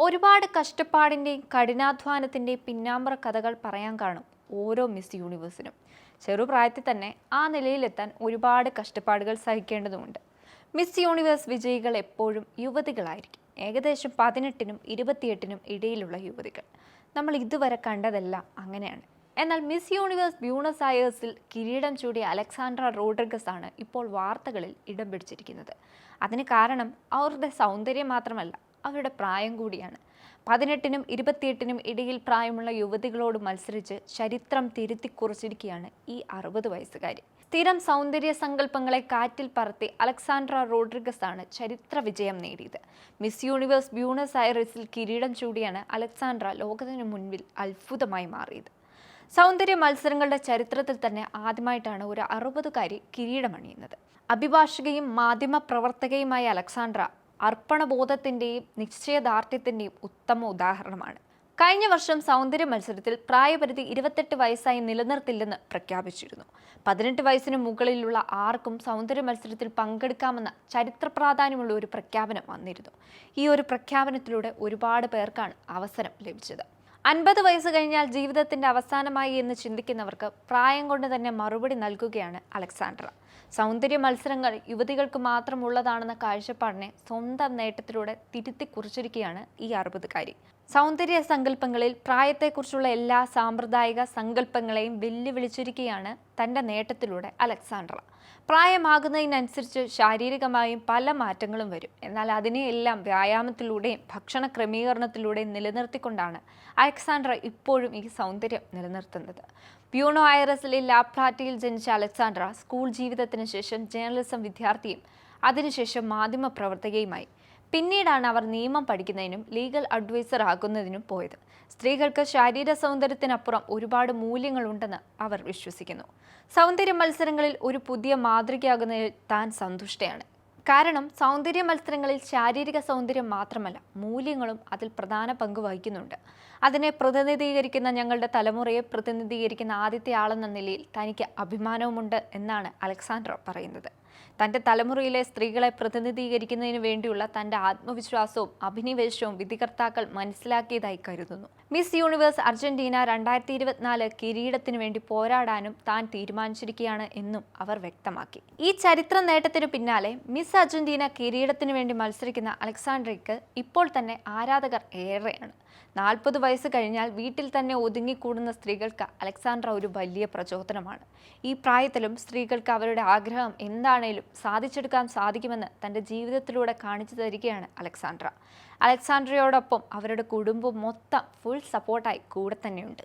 ഒരുപാട് കഷ്ടപ്പാടിന്റെയും കഠിനാധ്വാനത്തിന്റെയും പിന്നാമ്പറ കഥകൾ പറയാൻ കാണും ഓരോ മിസ് യൂണിവേഴ്സിനും. ചെറുപ്രായത്തിൽ തന്നെ ആ നിലയിലെത്താൻ ഒരുപാട് കഷ്ടപ്പാടുകൾ സഹിക്കേണ്ടതുണ്ട് മിസ് യൂണിവേഴ്സ് വിജയികൾ എപ്പോഴും യുവതികളായിരിക്കും. ഏകദേശം പതിനെട്ടിനും ഇരുപത്തിയെട്ടിനും ഇടയിലുള്ള യുവതികൾ. നമ്മൾ ഇതുവരെ കണ്ടതെല്ലാം അങ്ങനെയാണ്. എന്നാൽ മിസ് യൂണിവേഴ്സ് ബ്യൂണസ് അയേഴ്സിൽ കിരീടം ചൂടിയ അലക്സാണ്ട്ര റോഡ്രിഗസ് ആണ് ഇപ്പോൾ വാർത്തകളിൽ ഇടം പിടിച്ചിരിക്കുന്നത്. അതിന് കാരണം അവരുടെ സൗന്ദര്യം മാത്രമല്ല അവരുടെ പ്രായം കൂടിയാണ്. പതിനെട്ടിനും ഇരുപത്തിയെട്ടിനും ഇടയിൽ പ്രായമുള്ള യുവതികളോട് മത്സരിച്ച് ചരിത്രം തിരുത്തി കുറിച്ചിരിക്കുകയാണ് ഈ അറുപത് വയസ്സുകാരി. സ്ഥിരം സൗന്ദര്യ സങ്കല്പങ്ങളെ കാറ്റിൽ പറത്തി അലക്സാണ്ട്ര റോഡ്രിഗസ് ആണ് ചരിത്ര വിജയം നേടിയത്. മിസ് യൂണിവേഴ്സ് ബ്യൂണസ് ഐറിസിൽ കിരീടം ചൂടിയാണ് അലക്സാണ്ട്ര ലോകത്തിനു മുൻപിൽ അത്ഭുതമായി മാറിയത്. സൗന്ദര്യ മത്സരങ്ങളുടെ ചരിത്രത്തിൽ തന്നെ ആദ്യമായിട്ടാണ് ഒരു അറുപതുകാരി കിരീടമണിയുന്നത്. അഭിഭാഷകയും മാധ്യമ പ്രവർത്തകയുമായ അലക്സാണ്ട്ര അർപ്പണബോധത്തിന്റെയും നിശ്ചയദാർഢ്യത്തിന്റെയും ഉത്തമ ഉദാഹരണമാണ്. കഴിഞ്ഞ വർഷം സൗന്ദര്യ മത്സരത്തിൽ പ്രായപരിധി ഇരുപത്തെട്ട് വയസ്സായി നിലനിർത്തില്ലെന്ന് പ്രഖ്യാപിച്ചിരുന്നു. പതിനെട്ട് വയസ്സിന് മുകളിലുള്ള ആർക്കും സൗന്ദര്യ മത്സരത്തിൽ പങ്കെടുക്കാമെന്ന ചരിത്ര പ്രാധാന്യമുള്ള ഒരു പ്രഖ്യാപനം വന്നിരുന്നു. ഈ ഒരു പ്രഖ്യാപനത്തിലൂടെ ഒരുപാട് പേർക്കാണ് അവസരം ലഭിച്ചത്. അൻപത് വയസ്സ് കഴിഞ്ഞാൽ ജീവിതത്തിന്റെ അവസാനമായി എന്ന് ചിന്തിക്കുന്നവർക്ക് പ്രായം കൊണ്ട് തന്നെ മറുപടി നൽകുകയാണ് അലക്സാണ്ട്ര സൗന്ദര്യ മത്സരങ്ങൾ യുവതികൾക്ക് മാത്രം ഉള്ളതാണെന്ന കാഴ്ചപ്പാടിനെ സ്വന്തം നേട്ടത്തിലൂടെ തിരുത്തി കുറിച്ചിരിക്കുകയാണ് ഈ അറുപതുകാരി. സൗന്ദര്യ സങ്കല്പങ്ങളിൽ പ്രായത്തെക്കുറിച്ചുള്ള എല്ലാ സാമ്പ്രദായിക സങ്കല്പങ്ങളെയും വെല്ലുവിളിച്ചിരിക്കുകയാണ് തന്റെ നേട്ടത്തിലൂടെ അലക്സാണ്ട്ര. പ്രായമാകുന്നതിനനുസരിച്ച് ശാരീരികമായും പല മാറ്റങ്ങളും വരും. എന്നാൽ അതിനെയെല്ലാം വ്യായാമത്തിലൂടെയും ഭക്ഷണ ക്രമീകരണത്തിലൂടെയും നിലനിർത്തിക്കൊണ്ടാണ് അലക്സാണ്ട്ര ഇപ്പോഴും ഈ സൗന്ദര്യം നിലനിർത്തുന്നത്. ബ്യൂണോ ഐറസിലെ ലാപ്ലാറ്റിയിൽ ജനിച്ച അലക്സാണ്ട്ര സ്കൂൾ ജീവിതത്തിന് ശേഷം ജേർണലിസം വിദ്യാർത്ഥിയും അതിനുശേഷം മാധ്യമ പ്രവർത്തകയുമായി പിന്നീടാണ് അവർ നിയമം പഠിക്കുന്നതിനും ലീഗൽ അഡ്വൈസർ ആകുന്നതിനും പോയത്. സ്ത്രീകൾക്ക് ശാരീര സൗന്ദര്യത്തിനപ്പുറം ഒരുപാട് മൂല്യങ്ങളുണ്ടെന്ന് അവർ വിശ്വസിക്കുന്നു. സൗന്ദര്യ മത്സരങ്ങളിൽ ഒരു പുതിയ മാതൃകയാകുന്നതിൽ താൻ സന്തുഷ്ടയാണ്. കാരണം സൗന്ദര്യ മത്സരങ്ങളിൽ ശാരീരിക സൗന്ദര്യം മാത്രമല്ല മൂല്യങ്ങളും അതിൽ പ്രധാന പങ്ക് വഹിക്കുന്നുണ്ട്. അതിനെ പ്രതിനിധീകരിക്കുന്ന ഞങ്ങളുടെ തലമുറയെ പ്രതിനിധീകരിക്കുന്ന ആദ്യത്തെ ആളെന്ന നിലയിൽ തനിക്ക് അഭിമാനവുമുണ്ട് എന്നാണ് അലക്സാണ്ടർ പറയുന്നത്. തന്റെ തലമുറയിലെ സ്ത്രീകളെ പ്രതിനിധീകരിക്കുന്നതിന് വേണ്ടിയുള്ള തന്റെ ആത്മവിശ്വാസവും അഭിനിവേശവും വിധികർത്താക്കൾ മനസ്സിലാക്കിയതായി കരുതുന്നു. മിസ് യൂണിവേഴ്സ് അർജന്റീന രണ്ടായിരത്തി ഇരുപത്തിനാല് കിരീടത്തിനു വേണ്ടി പോരാടാനും താൻ തീരുമാനിച്ചിരിക്കുകയാണ് എന്നും അവർ വ്യക്തമാക്കി. ഈ ചരിത്ര നേട്ടത്തിനു പിന്നാലെ മിസ് അർജന്റീന കിരീടത്തിനു വേണ്ടി മത്സരിക്കുന്ന അലക്സാണ്ട്രയ്ക്ക് ഇപ്പോൾ തന്നെ ആരാധകർ ഏറെയാണ്. നാൽപ്പത് വയസ്സ് കഴിഞ്ഞാൽ വീട്ടിൽ തന്നെ ഒതുങ്ങിക്കൂടുന്ന സ്ത്രീകൾക്ക് അലക്സാണ്ട്ര ഒരു വലിയ പ്രചോദനമാണ്. ഈ പ്രായത്തിലും സ്ത്രീകൾക്ക് അവരുടെ ആഗ്രഹം എന്താണേലും സാധിച്ചെടുക്കാൻ സാധിക്കുമെന്ന് തന്റെ ജീവിതത്തിലൂടെ കാണിച്ചു തരികയാണ് അലക്സാണ്ട്ര. അലക്സാണ്ട്രയോടൊപ്പം അവരുടെ കുടുംബം മൊത്തം ഫുൾ സപ്പോർട്ടായി കൂടെ തന്നെയുണ്ട്.